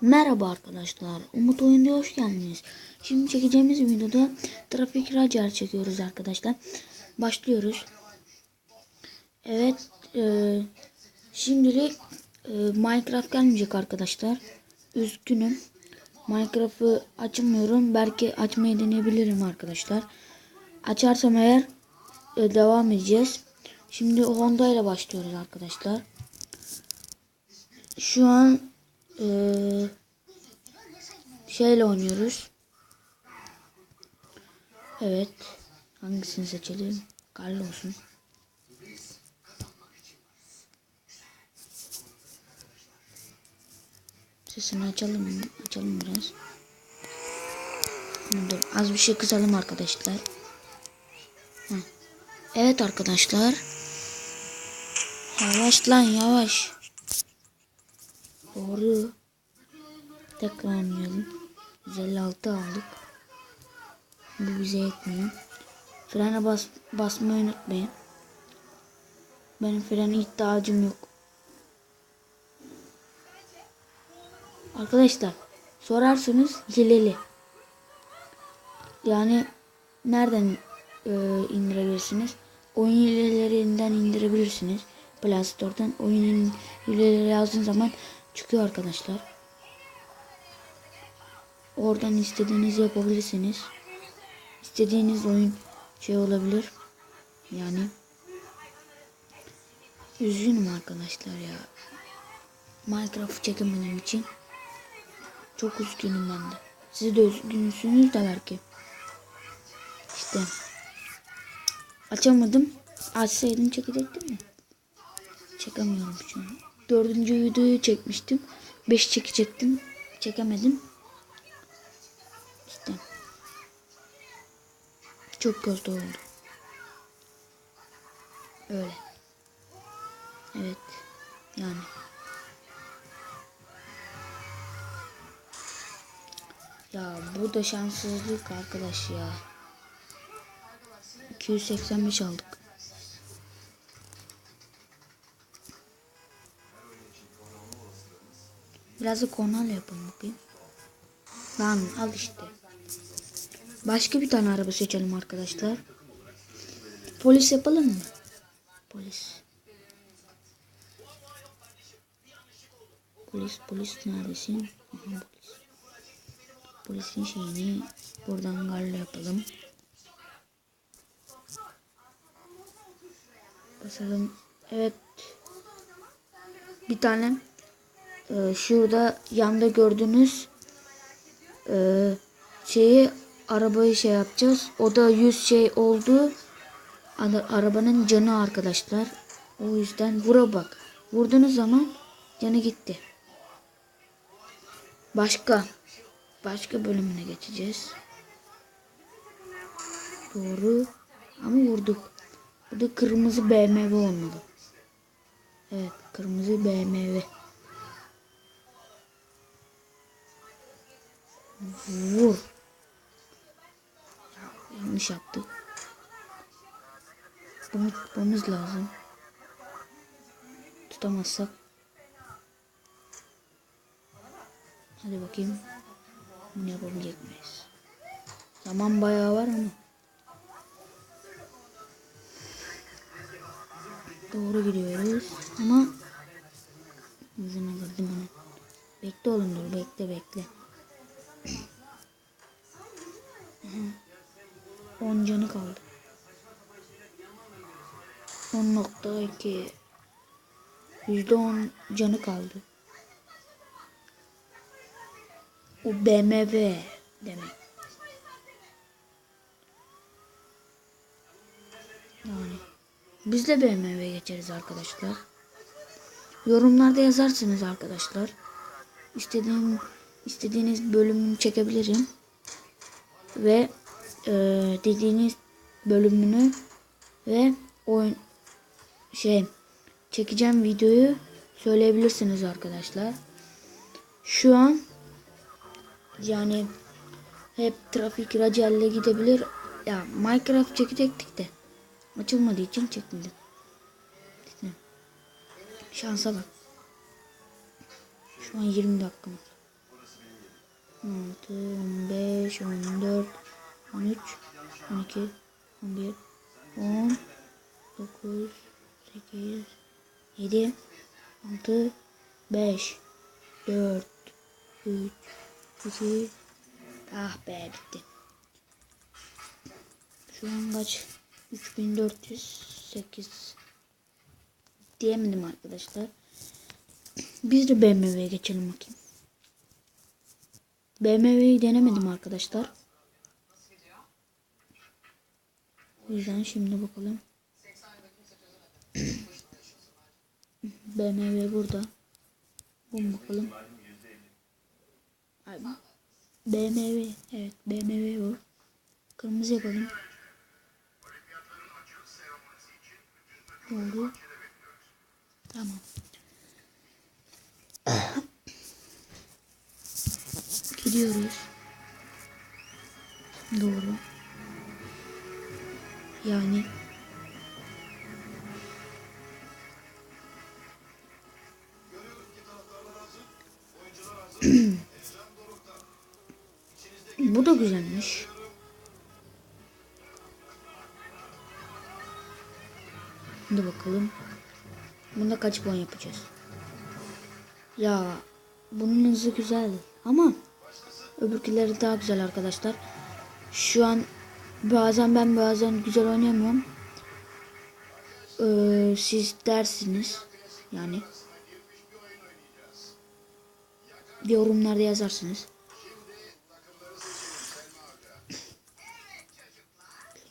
Merhaba arkadaşlar. Umut Oyun'da hoş geldiniz. Şimdi çekeceğimiz videoda trafik radar çekiyoruz arkadaşlar. Başlıyoruz. Evet. E, şimdilik e, Minecraft gelmeyecek arkadaşlar. Üzgünüm. Minecraft'ı açamıyorum. Belki açmayı deneyebilirim arkadaşlar. Açarsam eğer e, devam edeceğiz. Şimdi Honda ile başlıyoruz arkadaşlar. Şu an eee şeyle oynuyoruz. Evet. Hangisini seçelim? Karlı olsun. Sesini açalım. Açalım biraz. Dur, az bir şey kısalım arkadaşlar. Heh. Evet arkadaşlar. Yavaş lan yavaş. Doğru. Tekrar oynayalım. 156 aldık. Bu bize yetmiyor. Frene bas, basmayı unutmayın. Benim frene ihtiyacım yok. Arkadaşlar sorarsanız hileli. Yani nereden e, indirebilirsiniz? Oyun hilelerinden indirebilirsiniz. Play Store'dan oyunun hileleri yazdığın zaman çıkıyor arkadaşlar. Oradan istediğinizi yapabilirsiniz. İstediğiniz oyun şey olabilir. Yani üzgünüm arkadaşlar ya. Minecraft çekemediğim için çok üzgünüm ben de. Siz de üzgünsünüz de belki. İşte açamadım. Açsaydım çekecektim ya. Çekemiyorum an. Dördüncü videoyu çekmiştim. Beş çekecektim. Çekemedim. İşte. Çok kötü oldu. Öyle. Evet. Yani. Ya bu da şanssızlık arkadaş ya. 285 aldık. Biraz da kornayla yapalım bakayım. Lan al işte. Başka bir tane araba seçelim arkadaşlar. Polis yapalım mı? Polis. Polis polis neredesin? Aha, polis. Polisin şeyini buradan garla yapalım. Basalım. Evet. Bir tane e, şurada yanda gördüğünüz e, şeyi arabayı şey yapacağız. O da 100 şey oldu. Ara- Arabanın canı arkadaşlar. O yüzden vura bak. Vurduğunuz zaman canı gitti. Başka başka bölümüne geçeceğiz. Doğru. Ama vurduk. Bu da kırmızı BMW olmalı. Evet, kırmızı BMW. Vur. Yanlış yaptık. Bunu tutmamız lazım. Tutamazsak. Hadi bakayım. Bunu yapabilecek miyiz? Zaman bayağı var ama. Doğru gidiyoruz ama yüzüne girdim onu. Bekle oğlum dur bekle bekle. 10 canı kaldı. 10.2 %10 canı kaldı. O BMW demek. Yani biz de BMW geçeriz arkadaşlar. Yorumlarda yazarsınız arkadaşlar. İstediğim istediğiniz bölümünü çekebilirim. Ve e, dediğiniz bölümünü ve oyun şey çekeceğim videoyu söyleyebilirsiniz arkadaşlar. Şu an yani hep trafik racelle gidebilir. Ya Minecraft çekecektik de açılmadığı için çekmedim. Şansa bak. Şu an 20 dakika var. 15, 14, 13, 12, 11, 10, 9, 8, 7, 6, 5, 4, 3, 2, ah be bitti. Şu an kaç? 3408 diyemedim arkadaşlar. Biz de BMW'ye geçelim bakayım. BMW'yi denemedim arkadaşlar. O yüzden şimdi bakalım. BMW burada. Bun bakalım. BMW. Evet BMW bu. Kırmızı yapalım. Oldu. Tamam. Gidiyoruz. Doğru. Yani Bu da güzelmiş. Hadi bakalım. Bunda kaç puan yapacağız? Ya bunun hızı güzel ama öbürküleri daha güzel arkadaşlar. Şu an bazen ben bazen güzel oynayamıyorum. Ee, siz dersiniz yani yorumlarda yazarsınız.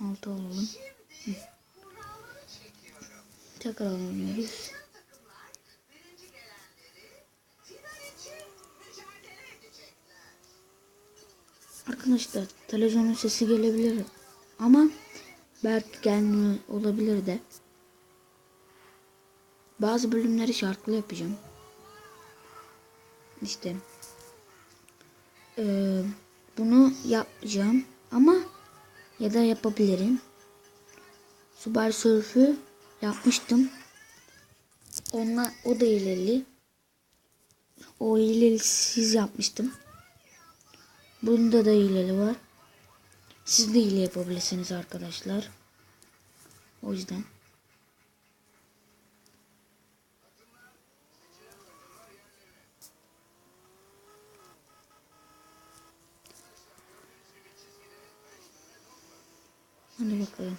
Altı alalım. Hı. Tekrar oynuyoruz. Arkadaşlar televizyonun sesi gelebilir ama belki gelmiyor olabilir de. Bazı bölümleri şarkılı yapacağım. İşte ee, bunu yapacağım ama ya da yapabilirim. Subar Surf'ü yapmıştım. Onunla o da hileli. O hileli siz yapmıştım. Bunda da hileli var. Siz de hile yapabilirsiniz arkadaşlar. O yüzden. Hadi bakalım.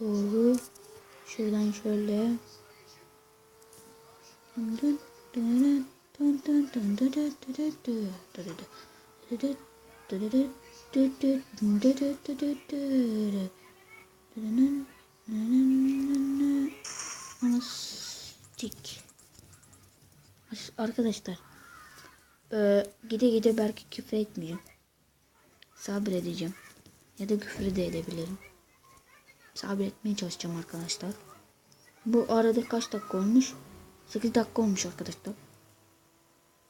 Doğru. Şuradan şöyle. Anastik. Arkadaşlar. Ee, gide gide belki küfür etmeyeceğim. Sabredeceğim. Ya da küfür de edebilirim. Sabretmeye çalışacağım arkadaşlar. Bu arada kaç dakika olmuş? 8 dakika olmuş arkadaşlar.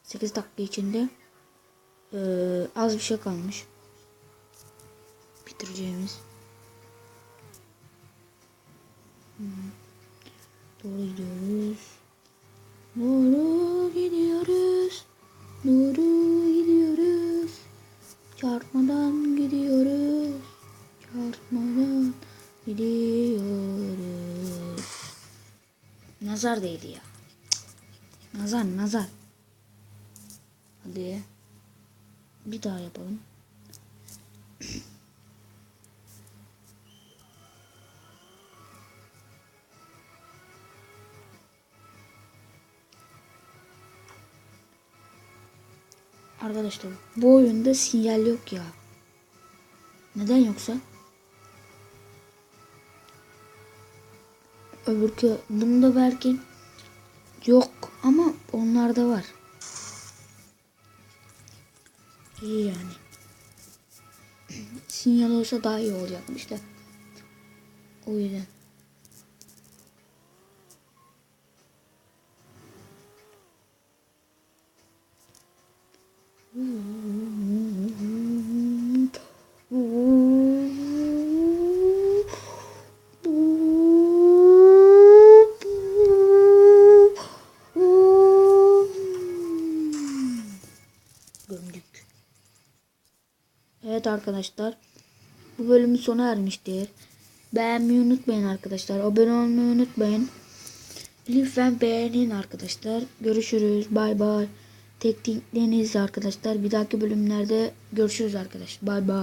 8 dakika içinde e, az bir şey kalmış. Bitireceğimiz. Hmm. Doğru gidiyoruz. Doğru gidiyoruz. Doğru gidiyoruz. Çarpmadan gidiyoruz. Çarpmadan gidiyoruz. Nazar değdi ya. Nazar nazar. Hadi. Bir daha yapalım. Arkadaşlar bu oyunda sinyal yok ya. Neden yoksa? Öbürkü bunda belki yok ama onlarda var. İyi yani. Sinyal olsa daha iyi olacakmış da. O yüzden. Evet arkadaşlar. Bu bölümün sona ermiştir. Beğenmeyi unutmayın arkadaşlar. Abone olmayı unutmayın. Lütfen beğenin arkadaşlar. Görüşürüz. Bay bay. Teknikleriniz arkadaşlar. Bir dahaki bölümlerde görüşürüz arkadaşlar. Bay bay.